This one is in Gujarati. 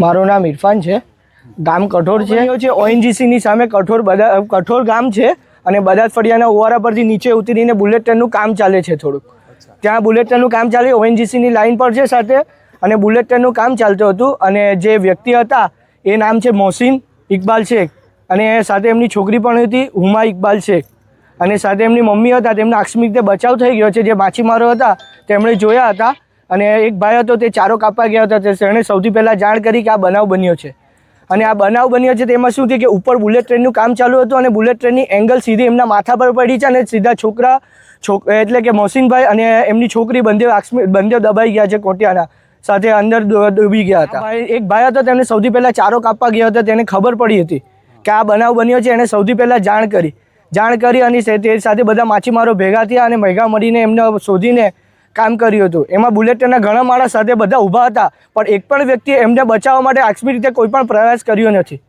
મારું નામ ઇરફાન છે. ગામ કઠોર છે. ONGC સામે કઠોર બધા કઠોર ગામ છે અને બધા ફળિયાના ઓવારા પરથી નીચે ઉતરીને બુલેટ ટ્રેનનું કામ ચાલે છે થોડુંક. ત્યાં બુલેટ ટ્રેનનું કામ ચાલે ઓએનજીસીની લાઇન પર છે સાથે અને બુલેટ ટ્રેનનું કામ ચાલતું હતું અને જે વ્યક્તિ હતા એ નામ છે મોહસિન ઇકબાલ શેખ અને સાથે એમની છોકરી પણ હતી હુમા ઇકબાલ શેખ. અને સાથે એમની મમ્મી હતા તેમના આકસ્મિક રીતે બચાવ થઈ ગયો છે જે માછીમારો હતા તેમણે જોયા હતા અને એક ભાઈ હતો તે ચારો કાપવા ગયા હતા તે તેણે સૌથી પહેલાં જાણ કરી કે આ બનાવ બન્યો છે. અને આ બનાવ બન્યો છે તેમાં શું થયું કે ઉપર બુલેટ ટ્રેનનું કામ ચાલુ હતું અને બુલેટ ટ્રેનની એંગલ સીધી એમના માથા પર પડી છે અને સીધા છોકરા છોક એટલે કે મોહસિનભાઈ અને એમની છોકરી બંને બંને દબાઈ ગયા છે કોટિયાના સાથે અંદર ડૂબી ગયા હતા. એક ભાઈ હતો તેમને સૌથી પહેલાં ચારો કાપવા ગયા હતા તેને ખબર પડી હતી કે આ બનાવ બન્યો છે એણે સૌથી પહેલાં જાણ કરી. જાણ કરી અને તે સાથે બધા માછીમારો ભેગા થયા અને ભેગા મળીને એમને શોધીને કામ કર્યું હતું. એમાં બુલેટ ટ્રેનના ઘણા માણસ સાથે બધા ઊભા હતા, પણ એક પણ વ્યક્તિએ એમને બચાવવા માટે આકસ્મિક રીતે કોઈ પણ પ્રયાસ કર્યો નથી.